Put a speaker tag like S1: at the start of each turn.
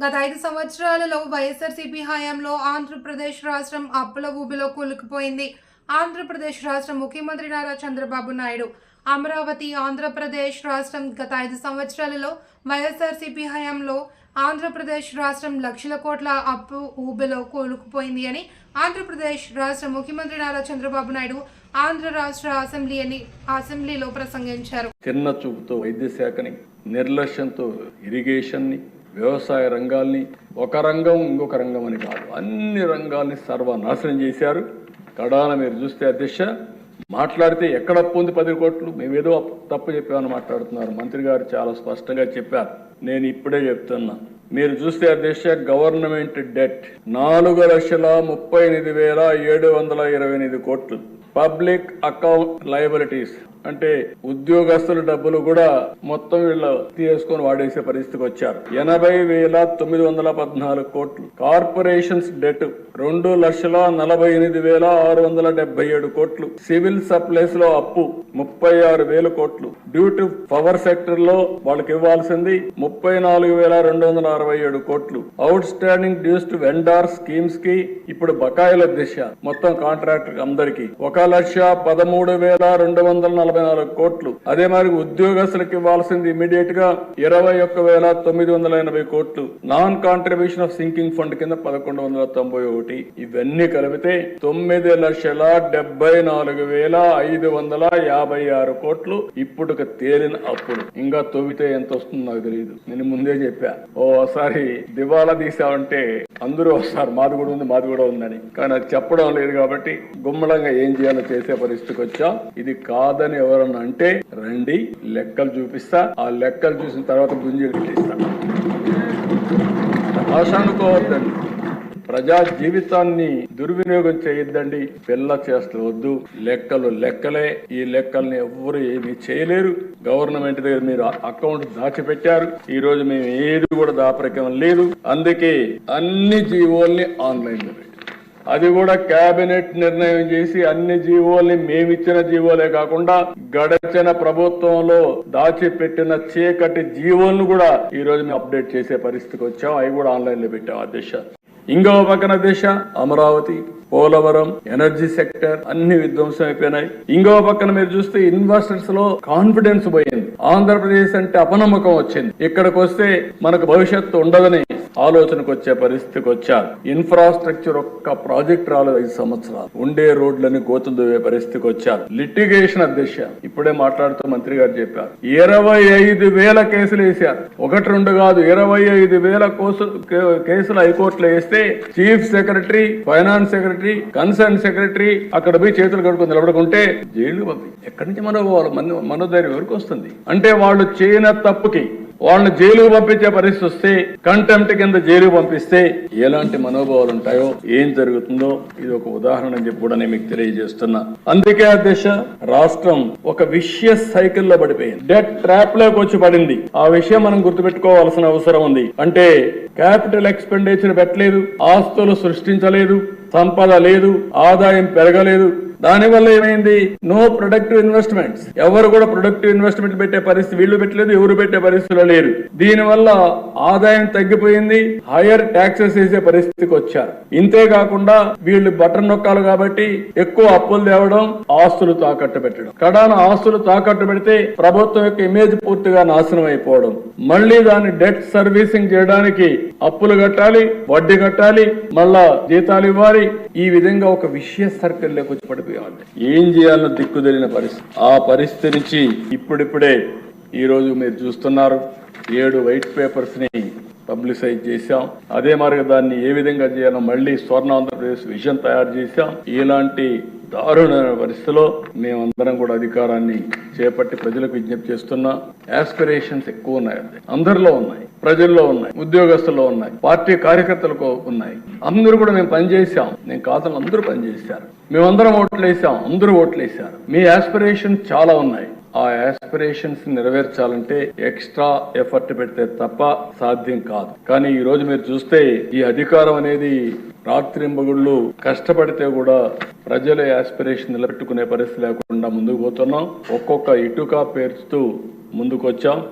S1: గత ఐదు సంవత్సరాలలో వైఎస్ఆర్సీపీ హయాంలో ఆంధ్రప్రదేశ్ రాష్ట్రం అప్పుల ఊబిలో కూలుకుపోయింది. ఆంధ్రప్రదేశ్ రాష్ట్ర ముఖ్యమంత్రి నారా చంద్రబాబు నాయుడు అమరావతి ఆంధ్రప్రదేశ్ రాష్ట్రం గత ఐదు సంవత్సరాలలో వైఎస్ఆర్సీపీ హయాంలో ఆంధ్రప్రదేశ్ రాష్ట్రం లక్షల కోట్ల అప్పు ఊబిలో కూలుకుపోయింది అని ఆంధ్రప్రదేశ్ రాష్ట్ర ముఖ్యమంత్రి నారా చంద్రబాబు నాయుడు ఆంధ్ర రాష్ట్ర అసెంబ్లీ అని అసెంబ్లీలో ప్రసంగించారు.
S2: చిన్న చూపుతో వైద్య శాఖని నిర్లక్ష్యంతో ఇరిగేషన్ని వ్యవసాయ రంగాల్ని ఒక రంగం ఇంకొక రంగం అని కాదు. అన్ని రంగాల్ని సర్వనాశనం చేశారు. కడాన మీరు చూస్తే అధ్యక్ష మాట్లాడితే ఎక్కడ అప్పు ఉంది పది కోట్లు? మేమేదో తప్పు చెప్పామని మాట్లాడుతున్నారు. మంత్రి గారు చాలా స్పష్టంగా చెప్పారు. నేను ఇప్పుడే చెప్తున్నా. మీరు చూస్తే అధ్యక్ష గవర్నమెంట్ డెట్ నాలుగు లక్షల ముప్పై ఎనిమిది వేల ఏడు వందల ఇరవై ఎనిమిది కోట్లు. పబ్లిక్ అకౌంట్ లయబిలిటీస్ అంటే ఉద్యోగస్తుల డబ్బులు కూడా మొత్తం వీళ్ళు తీసుకొని వాడేసే పరిస్థితికి వచ్చారు. ఎనభై వేల తొమ్మిది వందల పద్నాలుగు కోట్లు. కార్పొరేషన్స్ డెట్ రెండు లక్షల నలభై ఎనిమిది వేల ఆరు వందల డెబ్బై ఏడు కోట్లు. సివిల్ సప్లైస్లో అప్పు ముప్పై ఆరు వేల కోట్లు. డ్యూ టు పవర్ సెక్టర్లో వాళ్ళకి ఇవ్వాల్సింది ముప్పై నాలుగు వేల రెండు వందల అరవై ఏడు కోట్లు. Outstanding dues to vendor స్కీమ్స్కి ఇప్పుడు బకాయిల దిశ మొత్తం కాంట్రాక్టర్ అందరికి. ఒక లక్ష పదమూడు వేల రెండు వందల నలభై నాలుగు కోట్లు. అదే మరి ఉద్యోగస్తులకు ఇవ్వాల్సింది ఇమీడియట్గా ఇరవై ఒక్క వేల తొమ్మిది వందల ఎనభై కోట్లు. Non contribution of sinking fund కింద పదకొండు వందల తొంభై ఒకటి. ఇవన్నీ కలిపితే తొమ్మిది లక్షల డెబ్బై నాలుగు వేల ఐదు వందల యాభై ఆరు కోట్లు ఇప్పుడు తేలిన అప్పులు. ఇంకా తొవ్వితే ఎంత వస్తుందో నాకు తెలియదు నేను ముందే చెప్పా. ఓసారి దివాలా తీసామంటే అందరూ వస్తారు మాది కూడా ఉంది మాది కూడా ఉందని. కానీ అది చెప్పడం లేదు కాబట్టి గుమ్మడంగా ఏం చేయాలి? చేసే పరిస్థితికి వచ్చాం. ఇది కాదని ఎవరన్నా అంటే రండి లెక్కలు చూపిస్తా. ఆ లెక్కలు చూసిన తర్వాత గుంజీలు పెట్టిస్తా భాష అనుకోవద్దండి ప్రజా జీవితాన్ని దుర్వినియోగం చేయొద్దండి. పిల్ల చేస్తవద్దు లెక్కలు లెక్కలే. ఈ లెక్కల్ని ఎవ్వరు ఏమీ చేయలేరు. గవర్నమెంట్ దగ్గర మీరు అకౌంట్ దాచిపెట్టారు. ఈ రోజు మేము ఏది కూడా దాపరికం లేదు. అందుకే అన్ని జీవోల్ని ఆన్లైన్ అది కూడా కేబినెట్ నిర్ణయం చేసి అన్ని జీవోల్ని మేమిచ్చిన జీవోలే కాకుండా గడచిన ప్రభుత్వంలో దాచిపెట్టిన చీకటి జీవోలను కూడా ఈ రోజు మేము అప్డేట్ చేసే పరిస్థితికి వచ్చాం. అవి కూడా ఆన్లైన్లో పెట్టాం ఆ దిశ. ఇంకో పక్కన దిశ అమరావతి పోలవరం ఎనర్జీ సెక్టర్ అన్ని విధ్వంసం అయిపోయినాయి. ఇంకో పక్కన మీరు చూస్తే ఇన్వెస్టర్స్లో కాన్ఫిడెన్స్ పోయింది. ఆంధ్రప్రదేశ్ అంటే అపనమ్మకం వచ్చింది. ఇక్కడికి వస్తే మనకు భవిష్యత్తు ఉండదని ఆలోచనకు వచ్చే పరిస్థితికి వచ్చారు ఇన్ఫ్రాస్ట్రక్చర్ ఒక్క ప్రాజెక్ట్ రాలేదు ఐదు సంవత్సరాలు. ఉండే రోడ్లని గోతులు దువ్వే పరిస్థితికి వచ్చారు లిటిగేషన్ అధ్యక్ష ఇప్పుడే మాట్లాడుతూ మంత్రి గారు చెప్పారు. ఇరవై ఐదు వేల కేసులు వేశారు. ఒకటి రెండు కాదు ఇరవై ఐదు వేల కేసులు హైకోర్టులో వేస్తే chief secretary finance secretary concern secretary అక్కడ పోయి చేతులు కడుకుని నిలబడుకుంటే జైలు పంపి. ఎక్కడి నుంచి మనో మన మనోధైర్యం ఎవరికి వస్తుంది? అంటే వాళ్ళు చేయన తప్పుకి వాళ్ళని జైలుకు పంపించే పరిస్థితి వస్తే కంటెంప్ట్ కింద జైలుకు పంపిస్తే ఎలాంటి మనోభావాలు ఉంటాయో ఏం జరుగుతుందో ఇది ఒక ఉదాహరణ అని చెప్పి కూడా నేను మీకు తెలియజేస్తున్నా. అందుకే అధ్యక్ష రాష్ట్రం ఒక విషయ సైకిల్లో పడిపోయింది. డెట్ ట్రాప్లోకి వచ్చి పడింది. ఆ విషయం మనం గుర్తుపెట్టుకోవాల్సిన అవసరం ఉంది. అంటే క్యాపిటల్ ఎక్స్పెండిచర్ పెట్టలేదు ఆస్తులు సృష్టించలేదు సంపద లేదు ఆదాయం పెరగలేదు దానివల్ల ఏమైంది? నో ప్రొడక్టివ్ ఇన్వెస్ట్మెంట్స్ ఎవరు కూడా ప్రొడక్టివ్ ఇన్వెస్ట్మెంట్ పెట్టే పరిస్థితి వీళ్ళు పెట్టలేదు ఎవరు పెట్టే పరిస్థితిలో లేరు. దీనివల్ల ఆదాయం తగ్గిపోయింది హైయర్ ట్యాక్సెస్ వేసే పరిస్థితికి వచ్చారు. ఇంతే కాకుండా వీళ్ళు బటన్ నొక్కాలి కాబట్టి ఎక్కువ అప్పులు తేవడం ఆస్తులు తాకట్టు పెట్టడం. కడాన ఆస్తులు తాకట్టు పెడితే ప్రభుత్వం యొక్క ఇమేజ్ పూర్తిగా నాశనం అయిపోవడం. మళ్ళీ దాన్ని డెట్ సర్వీసింగ్ చేయడానికి అప్పులు కట్టాలి వడ్డీ కట్టాలి మళ్ళా జీతాలు ఇవ్వాలి. ఈ విధంగా ఒక విషయ సర్కిల్లోకి పడిపోయింది పడిపోయాలి ఏం చేయాలన్న దిక్కు తెలియని పరిస్థితి. ఆ పరిస్థితి నుంచి ఇప్పుడిప్పుడే ఈరోజు మీరు చూస్తున్నారు ఏడు వైట్ పేపర్స్ని పబ్లిసైజ్ చేశాం. అదే మరి దాన్ని ఏ విధంగా చేయాలో మళ్ళీ స్వర్ణ ఆంధ్రప్రదేశ్ విజన్ తయారు చేశాం. ఇలాంటి దారుణమైన పరిస్థితిలో మేమందరం కూడా అధికారాన్ని చేపట్టి ప్రజలకు విజ్ఞప్తి చేస్తున్నా ఆస్పిరేషన్స్ ఎక్కువ ఉన్నాయి. అందరిలో ఉన్నాయి. ప్రజల్లో ఉన్నాయి. ఉద్యోగస్తుల్లో ఉన్నాయి. పార్టీ కార్యకర్తలకు ఉన్నాయి. అందరూ కూడా మేము పనిచేసాం నేను కాదని అందరూ పనిచేశారు. మేమందరం ఓట్లు వేసాం. అందరూ ఓట్లు మీ ఆస్పిరేషన్ చాలా ఉన్నాయి. ఆ ఆస్పిరేషన్స్ నెరవేర్చాలంటే ఎక్స్ట్రా ఎఫర్ట్ పెడితే తప్ప సాధ్యం కాదు. కానీ ఈ రోజు మీరు చూస్తే ఈ అధికారం అనేది రాత్రింబగుళ్ళు కష్టపడితే కూడా ప్రజల యాస్పిరేషన్ నిలబెట్టుకునే పరిస్థితి లేకుండా ముందుకు పోతున్నాం. ఒక్కొక్క ఇటుక పేర్చుతూ ముందుకొచ్చాం.